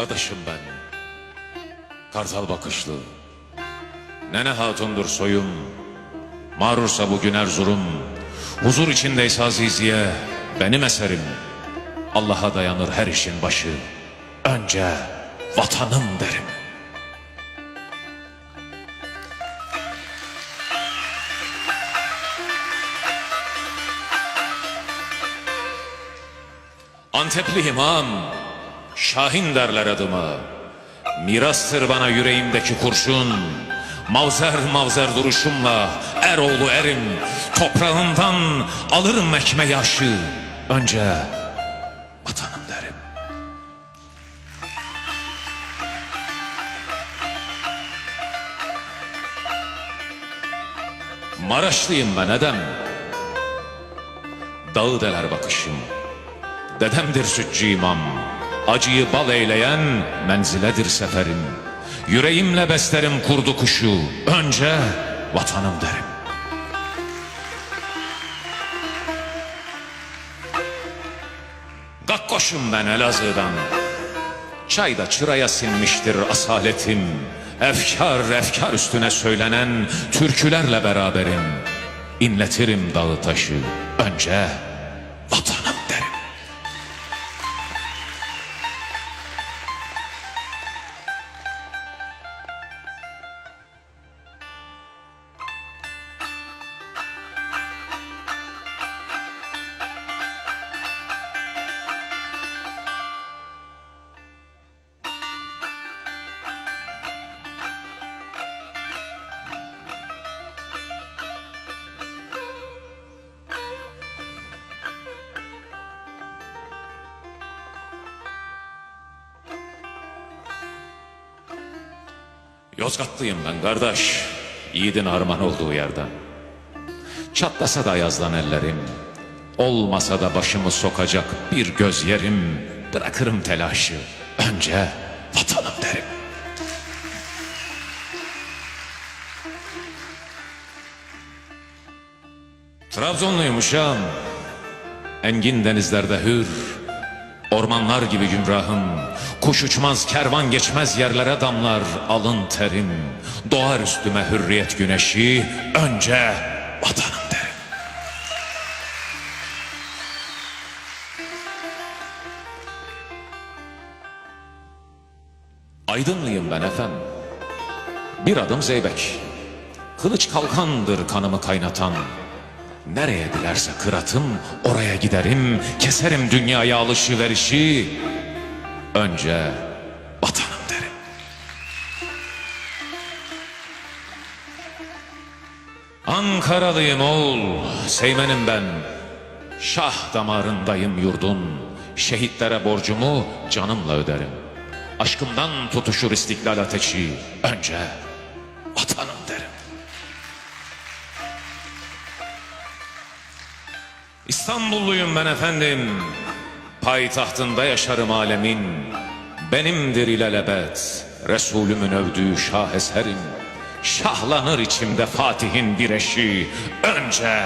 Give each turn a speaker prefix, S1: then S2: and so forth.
S1: Dadaşım ben. Kartal bakışlı. Nene hatundur soyum. Mağrursa bugün Erzurum. Huzur içindeyse Aziziye benim eserim. Allah'a dayanır her işin başı. Önce vatanım derim. Antepliyim ağam, Şahin derler adıma. Mirastır bana yüreğimdeki kurşun. Mavzer mavzer duruşumla eroğlu erim. Toprağından alırım ekmeği aşı. Önce vatanım derim. Maraşlıyım ben edem. Dağı deler bakışım. Dedemdir sütçü imam. Acıyı bal eyleyen menziledir seferim. Yüreğimle beslerim kurdu kuşu. Önce vatanım derim. Gakkoşum ben Elazığ'dan. Çayda çıraya sinmiştir asaletim. Efkar efkar üstüne söylenen türkülerle beraberim. İnletirim dağı taşı. Önce vatanım Yozgatlıyım ben kardeş. Yiğidin harman olduğu yerden. Çatlasa da yazdan ellerim. Olmasa da başımı sokacak bir göz yerim. Bırakırım telaşı. Önce vatanım derim. Trabzonluymuşam. Engin denizlerde hür. Ormanlar gibi gümrahım, kuş uçmaz kervan geçmez yerlere damlar alın terim. Doğar üstüme hürriyet güneşi, önce vatanım derim. Aydınlıyım ben efendim. Bir adım zeybek. Kılıç kalkandır kanımı kaynatan. Nereye dilerse kıratım oraya giderim. Keserim dünyaya alışıverişi. Önce vatanım derim. Ankaralıyım oğul, Seymenim ben. Şah damarındayım yurdun. Şehitlere borcumu canımla öderim. Aşkımdan tutuşur istiklal ateşi. Önce vatanım İstanbulluyum ben efendim. Payitahtında yaşarım alemin. Benimdir ilelebet. Resulümün övdüğü şah eserim. Şahlanır içimde Fatih'in bir eşi. Önce